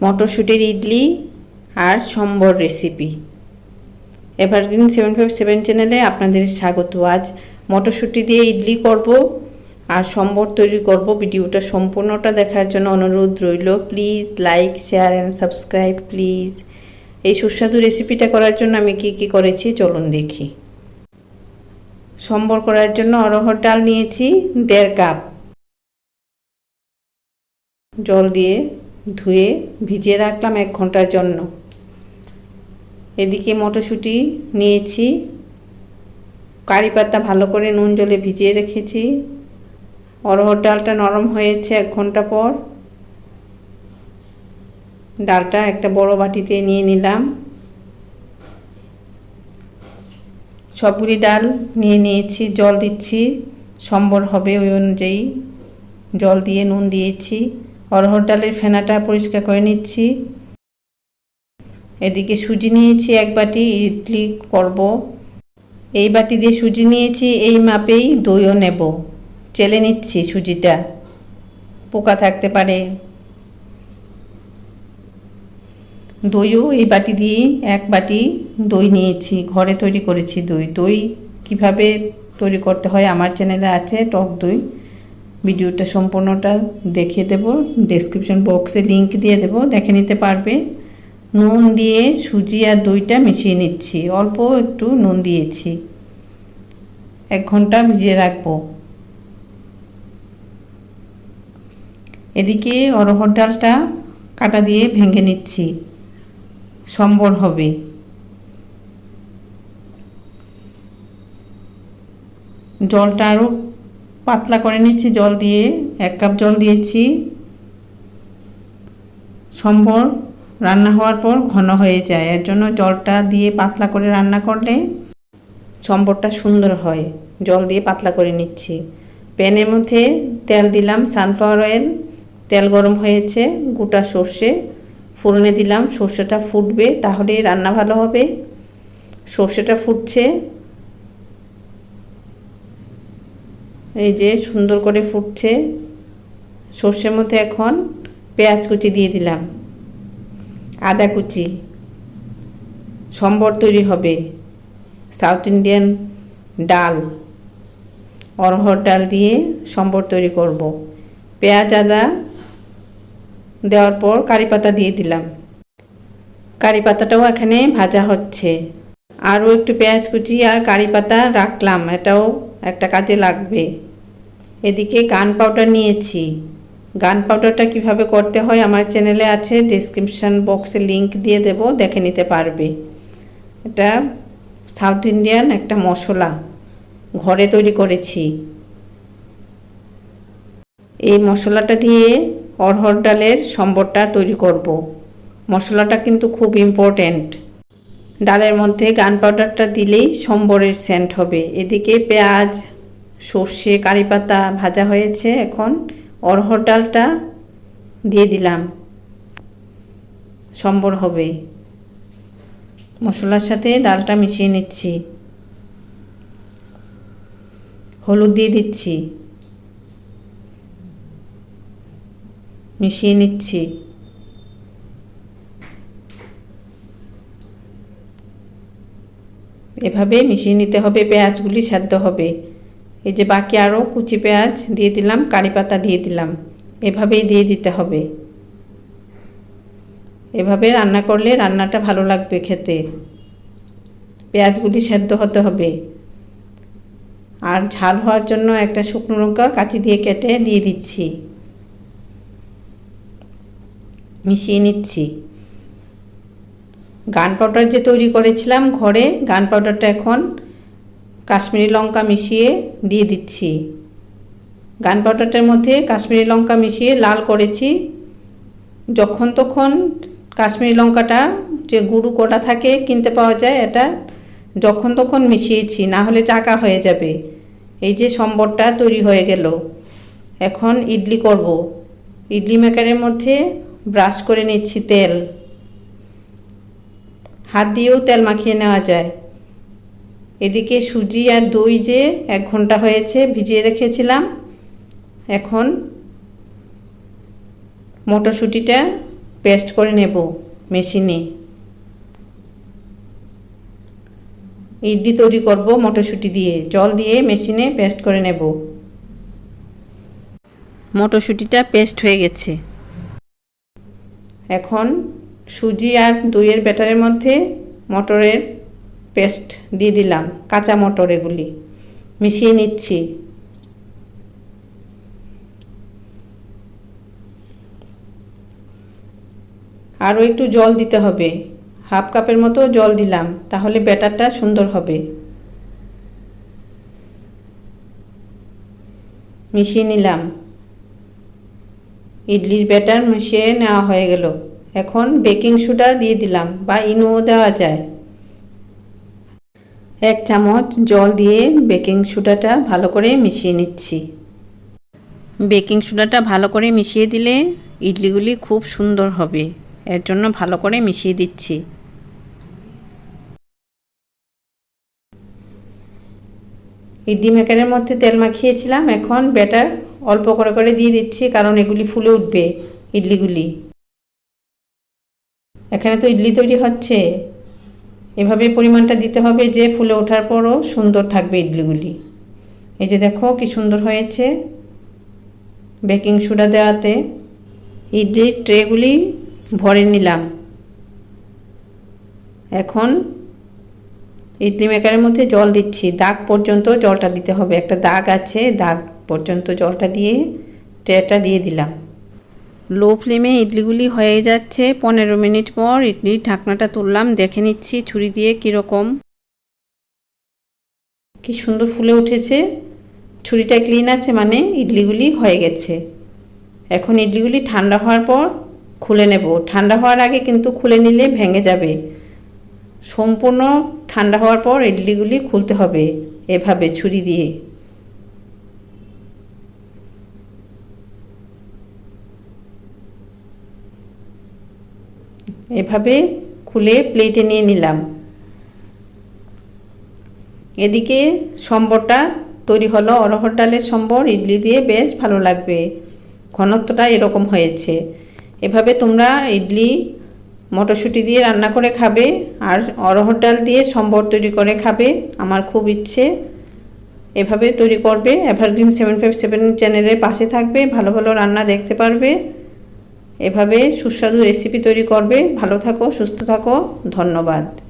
মটরশুঁটির ইডলি আর sambar recipe evergreen seven five seven চ্যানেলে আপনাদের স্বাগত। আজ মটরশুঁটি দিয়ে ইডলি করব আর সম্বর তৈরি করব। ভিডিওটা সম্পূর্ণটা দেখার জন্য অনুরোধ রইল। Please like share and subscribe please এই সুস্বাদু রেসিপিটা করার জন্য আমি কি কি করেছি চলুন দেখি। সম্বর করার জন্য অরহর ডাল নিয়েছি দেড় কাপ। জল দিয়ে ধুয়ে ভিজিয়ে রাখলাম এক ঘণ্টার জন্য। এদিকে মটরশুঁটি নিয়েছি, কারি পাতা ভালো করে নুন জলে ভিজিয়ে রেখেছি। অরহর ডালটা নরম হয়েছে এক ঘণ্টা পর। ডালটা একটা বড় বাটিতে নিয়ে নিলাম। সবগুলি ডাল নিয়ে নিয়েছি, জল দিচ্ছি। সম্বর হবে ওই অনুযায়ী। জল দিয়ে নুন দিয়েছি। অরহর ডালের ফেনাটা পরিষ্কার করে নিচ্ছি। এদিকে সুজি নিয়েছি এক বাটি ইডলি করব। এই বাটি দিয়ে সুজি নিয়েছি, এই মাপেই দইও নেব। চেলে নিচ্ছি সুজিটা। পোকা থাকতে পারে। দইও এই বাটি দিয়ে এক বাটি দই নিয়েছি। ঘরে তৈরি করেছি দই। দই কীভাবে তৈরি করতে হয় আমার চ্যানেলে আছে টক দই। ভিডিওটা সম্পূর্ণটা দেখিয়ে দেব। ডেসক্রিপশন বক্সে লিংক দিয়ে দেব, দেখে নিতে পারবে। নুন দিয়ে সুজি আর দইটা মিশিয়ে নিচ্ছি। অল্প একটু নুন দিয়েছি। এক ঘণ্টা ভিজিয়ে রাখব। এদিকে অরহর ডালটা কাটা দিয়ে ভেঙে নিচ্ছি। সম্বর হবে। জলটা আরও পাতলা করে নিচ্ছি, জল দিয়ে, এক কাপ জল দিয়েছি। সম্বর রান্না হওয়ার পর ঘন হয়ে যায়, এর জন্য জলটা দিয়ে পাতলা করে রান্না করলে সম্বরটা সুন্দর হয়। জল দিয়ে পাতলা করে নিচ্ছি। প্যানের মধ্যে তেল দিলাম সানফ্লাওয়ার অয়েল তেল গরম হয়েছে, গোটা সর্ষে ফোড়নে দিলাম, সর্ষেটা ফুটবে, তাহলে রান্না ভালো হবে। সর্ষেটা ফুটছে এই যে সুন্দর করে ফুটছে। সর্ষের মধ্যে এখন পেঁয়াজ কুচি দিয়ে দিলাম। আদা কুচি। সম্বর তৈরি হবে। সাউথ ইন্ডিয়ান ডাল। অরহর ডাল দিয়ে সম্বর তৈরি করব। পেঁয়াজ, আদা দেওয়ার পর কারি পাতা দিয়ে দিলাম। কারি পাতাটাও এখানে ভাজা হচ্ছে। আরও একটু পেঁয়াজ কুচি আর কারি পাতা রাখলাম। এটাও একটা কাজে লাগবে। এদিকে গান পাউডার নিয়েছি। গান পাউডারটা কীভাবে করতে হয় আমার চ্যানেলে আছে ডিসক্রিপশান বক্সে লিংক দিয়ে দেব, দেখে নিতে পারবে। এটা সাউথ ইন্ডিয়ান একটা মশলা, ঘরে তৈরি করেছি। এই মশলাটা দিয়ে অরহর ডালের সম্বরটা তৈরি করব। মশলাটা কিন্তু খুব ইম্পর্ট্যান্ট ডালের মধ্যে গান পাউডারটা দিলেই সম্বরের সেন্ট হবে। এদিকে পেঁয়াজ, সর্ষে, কারি পাতা ভাজা হয়েছে এখন। অরহর ডালটা দিয়ে দিলাম। সম্বর হবে। মশলার সাথে ডালটা মিশিয়ে নিচ্ছি। হলুদ দিয়ে দিচ্ছি। মিশিয়ে নিচ্ছি। এভাবে মিশিয়ে নিতে হবে, পেঁয়াজগুলি সেদ্ধ হবে। এই যে বাকি আরও কুচি পেঁয়াজ দিয়ে দিলাম, কারি পাতা দিয়ে দিলাম, এভাবেই দিয়ে দিতে হবে। এভাবে রান্না করলে রান্নাটা ভালো লাগবে খেতে। পেঁয়াজগুলি সেদ্ধ হতে হবে। আর ঝাল হওয়ার জন্য একটা শুকনো লঙ্কা কাঁচি দিয়ে কেটে দিয়ে দিচ্ছি। মিশিয়ে নিচ্ছি। গান পাউডার যে তৈরি করেছিলাম ঘরে, গান পাউডারটা এখন কাশ্মীরি লঙ্কা মিশিয়ে দিয়ে দিচ্ছি। গান পাউডারটার মধ্যে কাশ্মীরি লঙ্কা মিশিয়ে লাল করেছি। যখন তখন কাশ্মীরি লঙ্কাটা যে গুঁড়ো করা থাকে কিনতে পাওয়া যায় এটা যখন তখন মিশিয়েছি, না হলে চাকা হয়ে যাবে। এই যে সম্বরটা তৈরি হয়ে গেল। এখন ইডলি করব। ইডলি মেকারের মধ্যে ব্রাশ করে নিচ্ছি তেল। হাত দিয়েও তেল মাখিয়ে নেওয়া যায়। এদিকে সুজি আর দই যে এক ঘণ্টা হয়েছে ভিজিয়ে রেখেছিলাম, এখন মটরশুঁটিটা পেস্ট করে নেব মেশিনে। ইডলি তৈরি করব মটরশুঁটি দিয়ে, জল দিয়ে মেশিনে পেস্ট করে নেব। মটরশুঁটিটা পেস্ট হয়ে গেছে। এখন সুজি আর দইয়ের ব্যাটারের মধ্যে মটরের পেস্ট দিয়ে দিলাম, কাঁচা মটর এগুলি। মিশিয়ে নিচ্ছি। আরও একটু জল দিতে হবে। হাফ কাপের মতো জল দিলাম, তাহলে ব্যাটারটা সুন্দর হবে। মিশিয়ে নিলাম। ইডলির ব্যাটার মিশিয়ে নেওয়া হয়ে গেল। এখন বেকিং সোডা দিয়ে দিলাম বা ইনুও দেওয়া যায়। এক চামচ জল দিয়ে বেকিং সোডাটা ভালো করে মিশিয়ে নিচ্ছি। বেকিং সোডাটা ভালো করে মিশিয়ে দিলে ইডলিগুলি খুব সুন্দর হবে। এর জন্য ভালো করে মিশিয়ে দিচ্ছি। ইডলি মেকারের মধ্যে তেল মাখিয়েছিলাম, এখন ব্যাটার অল্প করে করে দিয়ে দিচ্ছি, কারণ এগুলি ফুলে উঠবে ইডলিগুলি। এখানে তো ইডলি তৈরি হচ্ছে। এভাবে পরিমাণটা দিতে হবে যে ফুলে ওঠার পরও সুন্দর থাকবে ইডলিগুলি। এই যে দেখো কি সুন্দর হয়েছে বেকিং সোডা দেওয়াতে। ইডলির ট্রেগুলি ভরে নিলাম। এখন ইডলি মেকারের মধ্যে জল দিচ্ছি। দাগ পর্যন্ত জলটা দিতে হবে। একটা দাগ আছে, দাগ পর্যন্ত জলটা দিয়ে ট্রেটা দিয়ে দিলাম। লো ফ্লেমে ইডলিগুলি হয়ে যাচ্ছে। পনেরো মিনিট পর ইডলির ঢাকনাটা তুললাম, দেখে নিচ্ছি ছুরি দিয়ে কীরকম। কি সুন্দর ফুলে উঠেছে। ছুরিটা ক্লিন আছে মানে ইডলিগুলি হয়ে গেছে। এখন ইডলিগুলি ঠান্ডা হওয়ার পর খুলে নেব। ঠান্ডা হওয়ার আগে কিন্তু খুলে নিলে ভেঙে যাবে। সম্পূর্ণ ঠান্ডা হওয়ার পর ইডলিগুলি খুলতে হবে এভাবে ছুরি দিয়ে। এভাবে খুলে প্লেটে নিয়ে নিলাম। এদিকে সম্বরটা তৈরি হলো। অরহর ডালের সম্বর, ইডলি দিয়ে বেশ ভালো লাগবে। ঘনত্বটা এরকম হয়েছে। এভাবে তোমরা ইডলি, মটরশুঁটি দিয়ে রান্না করে খাবে আর অরহর ডাল দিয়ে সম্বর তৈরি করে খাবে। আমার খুব ইচ্ছে। এভাবে তৈরি করবে। এভারগ্রিন সেভেন ফাইভ সেভেন চ্যানেলের পাশে থাকবে। ভালো ভালো রান্না দেখতে পারবে। এভাবে সুস্বাদু রেসিপি তৈরি করবে। ভালো থাকো সুস্থ থাকো। ধন্যবাদ।